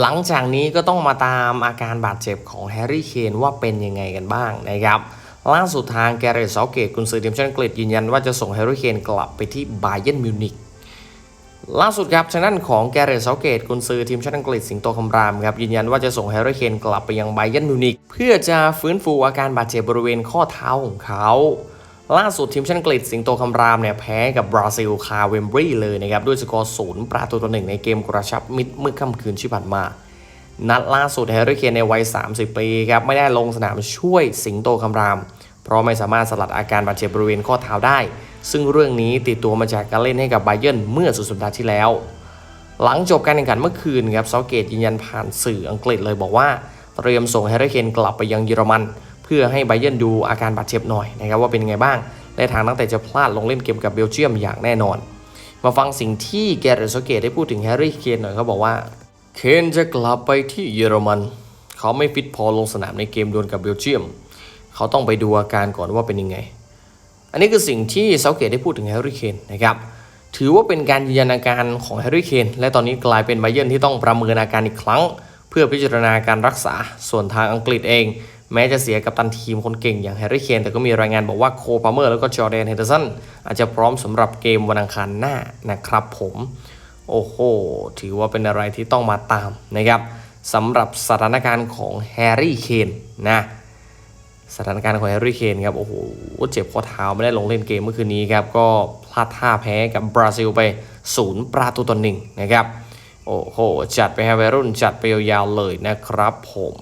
หลังจากนี้ก็ต้องมาตามอาการบาดเจ็บของแฮร์รี่เคนว่าเป็นยังไงกันบ้างนะครับ ล่าสุดทางแกเรตเซาเกตกุนซือทีมชาติอังกฤษยืนยันว่าจะส่งแฮร์รี่เคนกลับไปที่บาเยนมิวนิกล่าสุดครับทางด้านของแกเรตเซาเกตกุนซือทีมชาติอังกฤษสิงโตคำรามครับยืนยันว่าจะส่งแฮร์รี่เคนกลับไปยังไบเยนมิวนิกเพื่อจะฟื้นฟูอาการบาดเจ็บบริเวณข้อเท้าของเขา ล่าสุดทีมชาติอังกฤษสิงโตคำรามเนี่ยแพ้กับบราซิลคาเวมบรีเลยนะครับด้วยสกอร์ศูนย์ประตูต่อหนึ่งในเกมกระชับมิตรเมื่อค่ำคืนที่ผ่านมา นัดล่าสุดแฮร์รี่เคนในวัย 30 ปีครับไม่ได้ลงสนามช่วยสิงโตคำราม เพราะไม่สามารถสลัดอาการบาดเจ็บบริเวณข้อเท้าได้ ซึ่งเรื่องนี้ติดตัวมาจากการเล่นให้กับไบเยิร์นเมื่อสุดสัปดาห์ที่แล้ว หลังจบการแข่งขันเมื่อคืนครับเซาเกตยืนยันผ่านสื่ออังกฤษเลยบอกว่า เตรียมส่งแฮร์รี่เคนกลับไปยังเยอรมัน พื่อให้ไบเยนดูอาการบาดเจ็บหน่อยนะครับว่าเป็นยังไงบ้างและทางนักเตะจะพลาดลงเล่นเกมกับเบลเยียมอย่างแน่นอน มาฟังสิ่งที่แกเรตเซาเกตได้พูดถึงแฮร์รี่เคนหน่อยเขาบอกว่าเคนจะกลับไปที่เยอรมัน เขาไม่ฟิตพอลงสนามในเกมดวลกับเบลเยียม เขาต้องไปดูอาการก่อนว่าเป็นยังไง อันนี้คือสิ่งที่เซาเกตได้พูดถึงแฮร์รี่เคนนะครับถือว่าเป็นการยืนยันอาการของแฮร์รี่เคนและตอนนี้กลายเป็นไบเยนที่ต้องประเมินอาการอีกครั้ง เพื่อพิจารณาการรักษาส่วนทางอังกฤษเอง แม้จะเสียกัปตันทีมคนเก่งอย่างแฮร์รี่เคนแต่ก็มีรายงานบอกว่าโคพาเมอร์แล้วก็จอร์แดนเฮนเดอร์สันอาจจะพร้อมสำหรับเกมวันอังคารหน้านะครับผมโอ้โห ถือว่าเป็นอะไรที่ต้องมาตามนะครับสำหรับสถานการณ์ของแฮร์รี่เคนนะสถานการณ์ของแฮร์รี่เคนครับ โอ้โห เจ็บข้อเท้าไม่ได้ลงเล่นเกมเมื่อคืนนี้ครับ ก็พลาดท่าแพ้กับบราซิลไปศูนย์ประตูต่อหนึ่งนะครับ โอ้โห จัดไปให้วัยรุ่นจัดไปยาวๆเลยนะครับผม